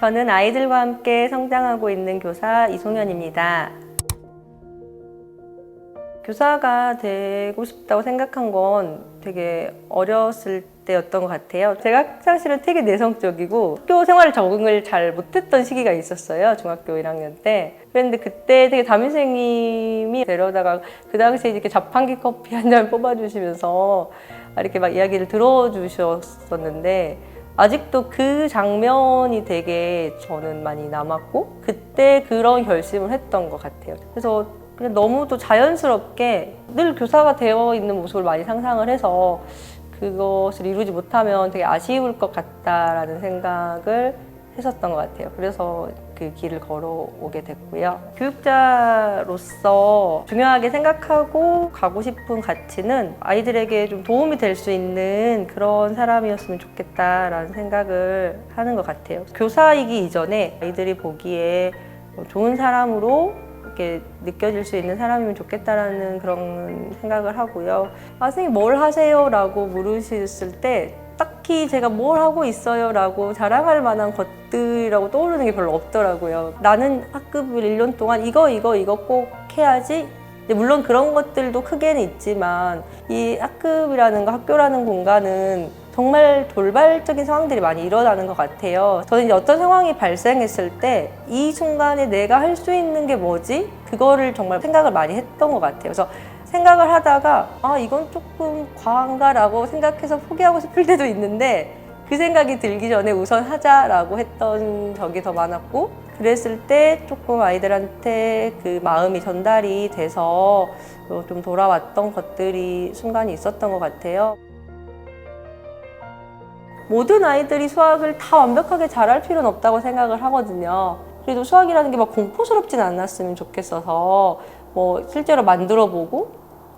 저는 아이들과 함께 성장하고 있는 교사 이송현입니다. 교사가 되고 싶다고 생각한 건 되게 어렸을 때였던 것 같아요. 제가 사실은 되게 내성적이고 학교 생활 적응을 잘 못했던 시기가 있었어요. 중학교 1학년 때. 그런데 그때 되게 담임선생님이 데려다가 그 당시에 이렇게 자판기 커피 한 잔 뽑아주시면서 이렇게 막 이야기를 들어주셨었는데 아직도 그 장면이 되게 저는 많이 남았고 그때 그런 결심을 했던 것 같아요. 그래서 그냥 너무도 자연스럽게 늘 교사가 되어 있는 모습을 많이 상상을 해서 그것을 이루지 못하면 되게 아쉬울 것 같다라는 생각을 했었던 것 같아요. 그래서 그 길을 걸어오게 됐고요. 교육자로서 중요하게 생각하고 가고 싶은 가치는 아이들에게 좀 도움이 될 수 있는 그런 사람이었으면 좋겠다라는 생각을 하는 것 같아요. 교사이기 이전에 아이들이 보기에 좋은 사람으로 이렇게 느껴질 수 있는 사람이면 좋겠다라는 그런 생각을 하고요. 아, 선생님 뭘 하세요? 라고 물으셨을 때 딱히 제가 뭘 하고 있어요? 라고 자랑할 만한 것들이라고 떠오르는 게 별로 없더라고요. 나는 학급을 1년 동안 이거, 이거, 이거 꼭 해야지. 물론 그런 것들도 크게는 있지만 이 학급이라는 거, 학교라는 공간은 정말 돌발적인 상황들이 많이 일어나는 것 같아요. 저는 이제 어떤 상황이 발생했을 때 이 순간에 내가 할 수 있는 게 뭐지? 그거를 정말 생각을 많이 했던 것 같아요. 그래서 생각을 하다가 아 이건 조금 과한가라고 생각해서 포기하고 싶을 때도 있는데 그 생각이 들기 전에 우선 하자라고 했던 적이 더 많았고 그랬을 때 조금 아이들한테 그 마음이 전달이 돼서 좀 돌아왔던 것들이 순간이 있었던 것 같아요. 모든 아이들이 수학을 다 완벽하게 잘할 필요는 없다고 생각을 하거든요. 그래도 수학이라는 게 막 공포스럽진 않았으면 좋겠어서 뭐 실제로 만들어 보고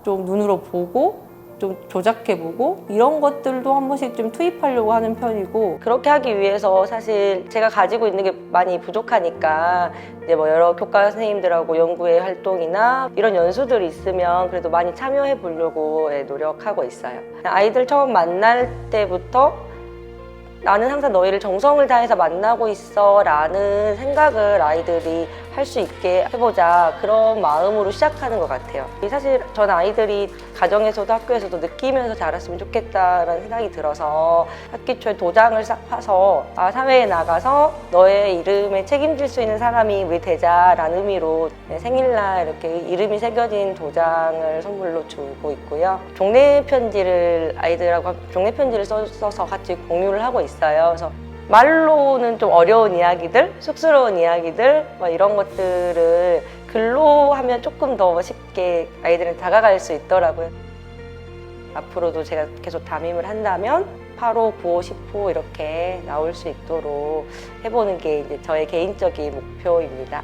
좀 눈으로 보고 좀 조작해 보고 이런 것들도 한 번씩 좀 투입하려고 하는 편이고 그렇게 하기 위해서 사실 제가 가지고 있는 게 많이 부족하니까 이제 뭐 여러 교과 선생님들하고 연구회 활동이나 이런 연수들이 있으면 그래도 많이 참여해 보려고 예, 노력하고 있어요. 아이들 처음 만날 때부터 나는 항상 너희를 정성을 다해서 만나고 있어 라는 생각을 아이들이 할 수 있게 해보자 그런 마음으로 시작하는 것 같아요. 사실 전 아이들이 가정에서도 학교에서도 느끼면서 자랐으면 좋겠다라는 생각이 들어서 학기 초에 도장을 싹 파서 아, 사회에 나가서 너의 이름에 책임질 수 있는 사람이 우리 되자라는 의미로 네, 생일날 이렇게 이름이 새겨진 도장을 선물로 주고 있고요. 종례 편지를 아이들하고 종례 편지를 써- 써서 같이 공유를 하고 있어요. 그래서 말로는 좀 어려운 이야기들, 쑥스러운 이야기들, 뭐 이런 것들을 글로 하면 조금 더 쉽게 아이들한테 다가갈 수 있더라고요. 앞으로도 제가 계속 담임을 한다면 8호, 9호, 10호 이렇게 나올 수 있도록 해보는 게 이제 저의 개인적인 목표입니다.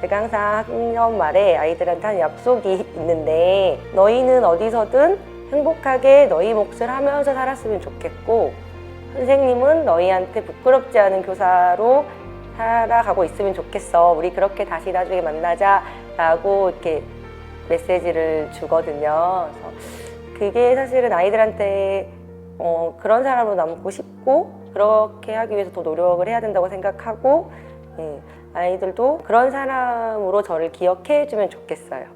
제가 항상 학년 말에 아이들한테 하는 약속이 있는데 너희는 어디서든 행복하게 너희 몫을 하면서 살았으면 좋겠고 선생님은 너희한테 부끄럽지 않은 교사로 살아가고 있으면 좋겠어. 우리 그렇게 다시 나중에 만나자라고 이렇게 메시지를 주거든요. 그래서 그게 사실은 아이들한테 어, 그런 사람으로 남고 싶고 그렇게 하기 위해서 더 노력을 해야 된다고 생각하고 예, 아이들도 그런 사람으로 저를 기억해 주면 좋겠어요.